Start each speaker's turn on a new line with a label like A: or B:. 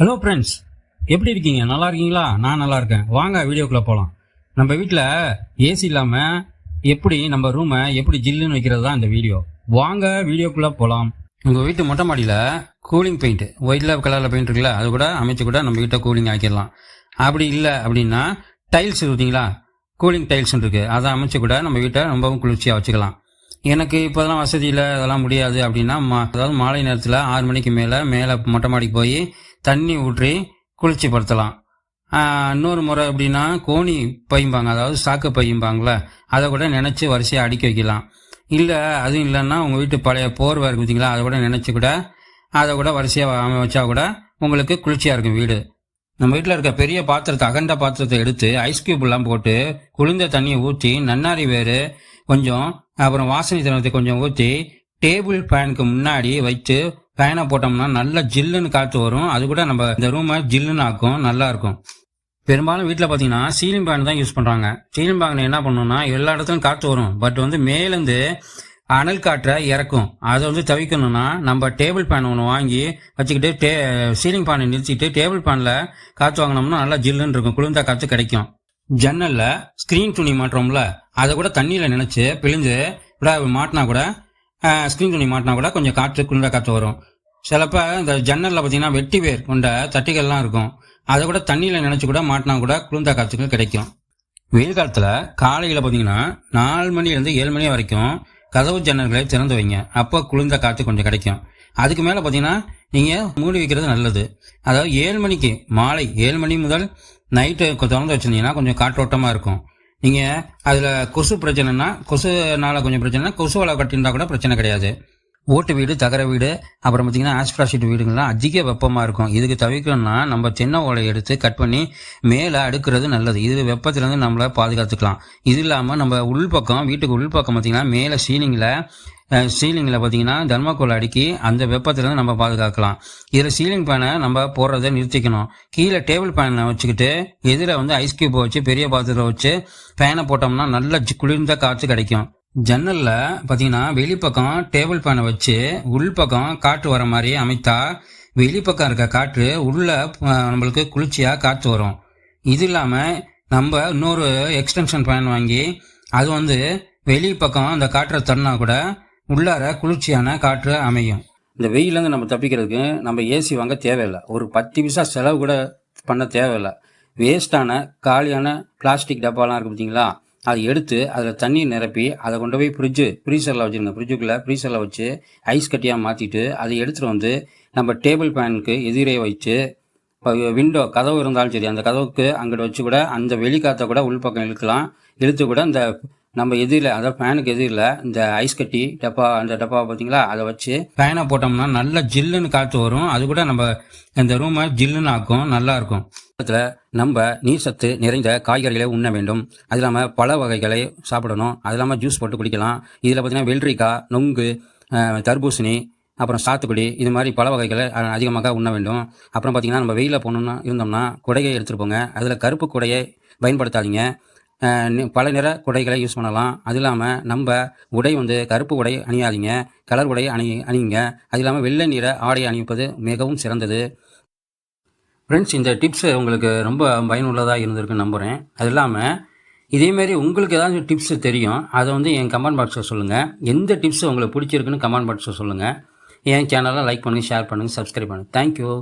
A: Hello friends எப்படி இருக்கீங்க? நல்லா இருக்கீங்களா? நான் நல்லா இருக்கேன். வாங்க வீடியோக்குள்ளே போகலாம் நம்ம வீட்டில் ஏசி இல்லாமல் எப்படி நம்ம ரூமை எப்படி ஜில்லுன்னு வைக்கிறது தான் இந்த வீடியோ. வாங்க வீடியோக்குள்ளே போகலாம் உங்கள் வீட்டு மொட்டை மாடியில் கூலிங் பெயிண்ட் ஒயிட்ல கலரில் பெயிண்ட் இருக்குல்ல அது கூட அமைச்சு கூட நம்ம வீட்டை கூலிங் ஆக்கிடலாம். அப்படி இல்லை அப்படின்னா டைல்ஸ் இருக்குங்களா கூலிங் டைல்ஸ் இருக்குது அதை அமைச்சு கூட நம்ம வீட்டை ரொம்பவும் குளிர்ச்சியாக வச்சுக்கலாம். எனக்கு இப்போதெல்லாம் வசதி இல்லை அதெல்லாம் முடியாது அப்படின்னா மா- அதாவது மாலை நேரத்தில் ஆறு மணிக்கு மேலே மேலே மொட்டை மாடிக்கு போய் தண்ணி ஊற்றி குளிர்ச்சிப்படுத்தலாம். இன்னொரு முறை எப்படின்னா கோணி பையும்பாங்க அதாவது சாக்கு பையும்பாங்களே அதை கூட நினச்சி வரிசையாக அடுக்கி வைக்கலாம். இல்லை அதுவும் இல்லைன்னா உங்கள் வீட்டு பழைய போர்வை இருக்கு பார்த்தீங்களா அதை கூட நினச்சி கூட அதை கூட வரிசையாக அமைச்சா கூட உங்களுக்கு குளிர்ச்சியாக இருக்கும் வீடு. நம்ம வீட்டில் இருக்க பெரிய பாத்திரத்தை அகண்ட பாத்திரத்தை எடுத்து ஐஸ் க்யூப்லாம் போட்டு குளிர்ந்த தண்ணியை ஊற்றி நன்னாரி வேறு கொஞ்சம் அப்புறம் வாசனை திறனத்தை கொஞ்சம் ஊற்றி டேபிள் ஃபேனுக்கு முன்னாடி வைத்து ஃபேனை போட்டோம்னா நல்லா ஜில்லுன்னு காற்று வரும். அது கூட நம்ம இந்த ரூமை ஜில்லுன்னு ஆக்கும். நல்லா இருக்கும். பெரும்பாலும் வீட்டில் பார்த்தீங்கன்னா சீலிங் ஃபேன் தான் யூஸ் பண்ணுறாங்க சீலிங் ஃபேன் என்ன பண்ணணும்னா எல்லா இடத்துலையும் காற்று வரும். பட் வந்து மேலேருந்து அனல் காற்றை இறக்கும். அதை வந்து தவிக்கணும்னா நம்ம டேபிள் ஃபேன் ஒன்று வாங்கி வச்சுக்கிட்டு டே சீலிங் ஃபேனை நிறுத்திட்டு டேபிள் ஃபேனில் காற்று வாங்கினோம்னா நல்லா ஜில்லுன்னு இருக்கும். குளிர்ந்த காற்று கிடைக்கும். ஜன்னலில் ஸ்க்ரீன் துணி மாட்டுறோம்ல அதை கூட தண்ணியில் நினச்சி பிழிஞ்சு விட மாட்டினா கூட ஸ்க்ரீன் துணி மாட்டினா கூட கொஞ்சம் காற்று குளிர்ந்த காற்று வரும். சிலப்ப இந்த ஜன்னலில் பார்த்தீங்கன்னா வெட்டி வேர் கொண்ட தட்டிகள்லாம் இருக்கும். அதை கூட தண்ணியில் நினச்சி கூட மாட்டினா கூட குளிர்ந்த காற்றுகள் கிடைக்கும். வெயில் காலத்தில் காலையில் பார்த்தீங்கன்னா நாலு மணிலேருந்து ஏழு மணி வரைக்கும் கதவு ஜன்னல்களை திறந்து வைங்க. அப்போ குளிர்ந்த காற்று கொஞ்சம் கிடைக்கும். அதுக்கு மேலே பார்த்தீங்கன்னா நீங்கள் மூடி வைக்கிறது நல்லது. அதாவது ஏழு மணிக்கு மாலை ஏழு மணி முதல் நைட்டு திறந்து வச்சிருந்தீங்கன்னா கொஞ்சம் காற்றோட்டமாக இருக்கும். நீங்கள் அதில் கொசு பிரச்சனைனா கொசுனால கொஞ்சம் பிரச்சனைனா கொசு வலை கட்டியிருந்தா கூட பிரச்சனை கிடையாது. ஓட்டு வீடு தகர வீடு அப்புறம் பார்த்தீங்கன்னா ஆஸ்பிரா ஷீட் வீடுங்கள்லாம் அதிக வெப்பமாக இருக்கும். இதுக்கு தவிர்க்கணும்னா நம்ம தென்னை ஓலை எடுத்து கட் பண்ணி மேலே அடுக்கிறது நல்லது. இது வெப்பத்திலேருந்து நம்மளை பாதுகாத்துக்கலாம். இது இல்லாமல் நம்ம உள்பக்கம் வீட்டுக்கு உள்பக்கம் பார்த்தீங்கன்னா மேலே சீலிங்கில் சீலிங்கில் பார்த்தீங்கன்னா தர்மாக்கோல் அடுக்கி அந்த வெப்பத்திலேருந்து நம்ம பாதுகாக்கலாம். இதில் சீலிங் ஃபேனை நம்ம போடுறத நிறுத்திக்கணும். கீழே டேபிள் ஃபேனை வச்சுக்கிட்டு எதில் வந்து ஐஸ் கியூப் வச்சு பெரிய பாத்திரத்தை வச்சு ஃபேனை போட்டோம்னா நல்ல குளிர்ந்த காற்று கிடைக்கும். ஜன்னலில் பார்த்தீங்கன்னா வெளிப்பக்கம் டேபிள் ஃபேனை வச்சு உள்பக்கம் காற்று வர மாதிரி அமைத்தா வெளிப்பக்கம் இருக்க காற்று உள்ளே நம்மளுக்கு குளிர்ச்சியாக காற்று வரும். இது இல்லாமல் நம்ம இன்னொரு எக்ஸ்டென்ஷன் ஃபேன் வாங்கி அது வந்து வெளி பக்கம் அந்த காற்றை தன்னா கூட உள்ளார குளிர்ச்சியான காற்று அமையும். இந்த வெயிலேருந்து நம்ம தப்பிக்கிறதுக்கு நம்ம ஏசி வாங்க தேவையில்லை. ஒரு பத்து பைசா செலவு கூட பண்ண தேவையில்லை. வேஸ்டான காலியான பிளாஸ்டிக் டப்பாலாம் இருக்குது பார்த்தீங்களா அதை எடுத்து அதில் தண்ணியை நிரப்பி அதை கொண்டு போய் ஃப்ரிட்ஜு ஃப்ரீசரில் வச்சுருந்தேன் ஃப்ரிட்ஜுக்குள்ளே ஃப்ரீசரில் வச்சு ஐஸ் கட்டியாக மாற்றிட்டு அதை எடுத்துகிட்டு வந்து நம்ம டேபிள் ஃபேனுக்கு எதிரே வச்சு இப்போ விண்டோ கதவு இருந்தாலும் சரி அந்த கதவுக்கு அங்கிட்ட வச்சு கூட அந்த வெளிக்காற்றை கூட உள்பக்கம் இழுக்கலாம். இழுத்து கூட இந்த நம்ம எதிரில் அதாவது ஃபேனுக்கு எதிரில் இந்த ஐஸ் கட்டி டப்பா அந்த டப்பா பார்த்தீங்களா அதை வச்சு ஃபேனை போட்டோம்னா நல்ல ஜில்லுன்னு காற்று வரும். அது கூட நம்ம இந்த ரூமை ஜில்லுன்னு ஆக்கும் நல்லாயிருக்கும் இருக்கும் நம்ம நீர் சத்து நிறைந்த காய்கறிகளை உண்ண வேண்டும். அது இல்லாமல் பழ வகைகளை சாப்பிடணும். அது இல்லாமல் ஜூஸ் போட்டு குடிக்கலாம். இதில் பார்த்தீங்கன்னா வெள்ளரிக்காய் நொங்கு தர்பூசணி அப்புறம் சாத்துக்குடி இது மாதிரி பழ வகைகளை அதிகமாக உண்ண வேண்டும். அப்புறம் பார்த்தீங்கன்னா நம்ம வெயிலில் போகணும்னா இருந்தோம்னா குடையை எடுத்துகிட்டு போங்க. அதில் கருப்பு குடையை பயன்படுத்தாதீங்க. பல நிற குடைகளை யூஸ் பண்ணலாம். அது இல்லாமல் நம்ம உடை வந்து கருப்பு உடை அணியாதீங்க. கலர் உடை அணி அணியுங்க. அது இல்லாமல் வெள்ளை நிற ஆடை அணிவிப்பது மிகவும் சிறந்தது. ஃப்ரெண்ட்ஸ் இந்த டிப்ஸ் உங்களுக்கு ரொம்ப பயனுள்ளதாக இருந்திருக்குன்னு நம்புகிறேன் அது இல்லாமல் இதேமாரி உங்களுக்கு ஏதாவது டிப்ஸ் தெரியும் அதை வந்து என் கமெண்ட் பாக்ஸில் சொல்லுங்கள் எந்த டிப்ஸ் உங்களுக்கு பிடிச்சிருக்குன்னு கமெண்ட் பாக்ஸில் சொல்லுங்கள் என் சேனலை லைக் பண்ணுங்கள் ஷேர் பண்ணுங்கள் சப்ஸ்கிரைப் பண்ணுங்கள் தேங்க்யூ